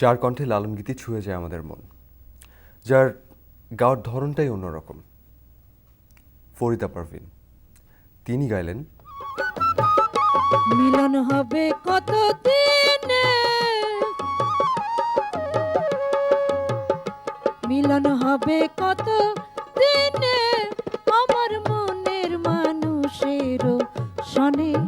যার কণ্ঠে লালন গীতি ছুঁয়ে যায় আমাদের মন। যার গাওয়ার ধরনটাই অন্যরকম। ফরিদা পারভিন, তিনি গাইলেন মিলন হবে কত দিনে? মিলন হবে কত দিনে? আমার মনের মানুষের শনে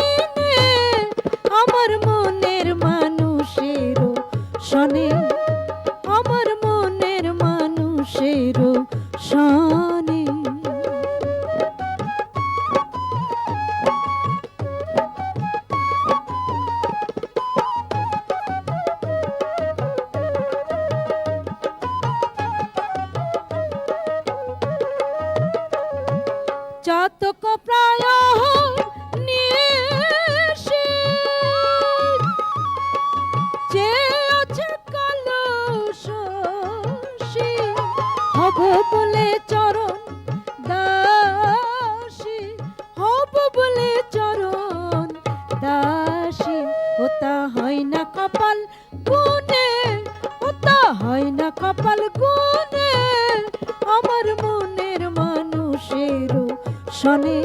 চাতক প্রায় বলে চরণ দাসী, হব বলে চরণ দাসী। ওটা হয় না কপাল গুনে ওটা হয় না কপাল গুনে শনে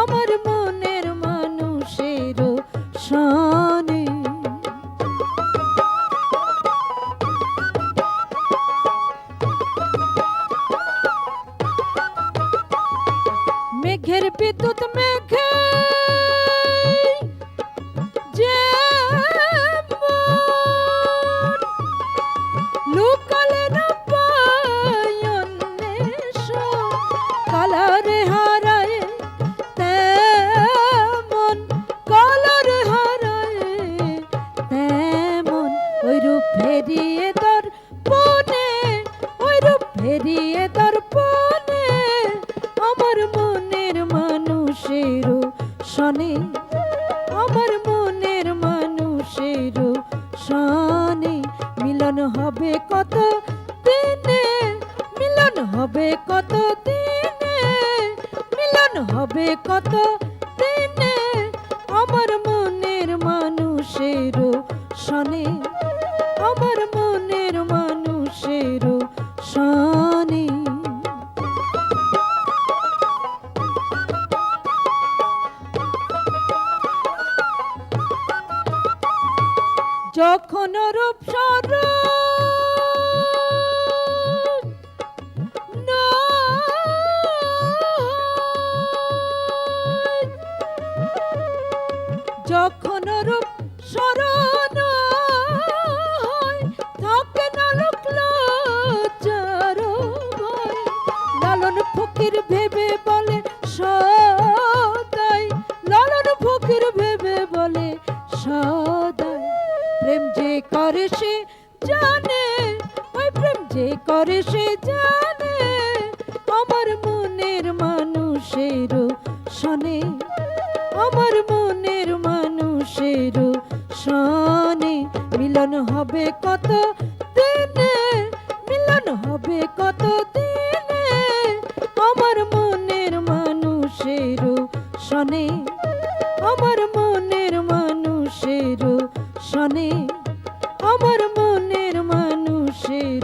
আমার মনের মানুষের শনে মেঘের বিদ্যুৎ মেঘে রূপ ফেরিয়ে দর পনে ওই রূপ ফেরিয়ে দর পনে আমার মনের মানুষের শনে, আমার মনের মানুষের শনে। মিলন হবে কত দিনে, মিলন হবে কত দিনে, মিলন হবে কত দিনে, আমার মনের মানুষের শনে। আমার মনের মানুষের শনে। যখন রূপ সর যখন রূপ স্মরণ করে সে জানে, ওই প্রেম যে করে সে জানে আমার মনের মানুষের শনে আমার মনের মানুষের শনে, মিলন হবে কত দিনে, মিলন হবে কত দিনে আমার মনের মানুষের শনে আমার মনের মানুষের শনে। আমার মনের মানুষের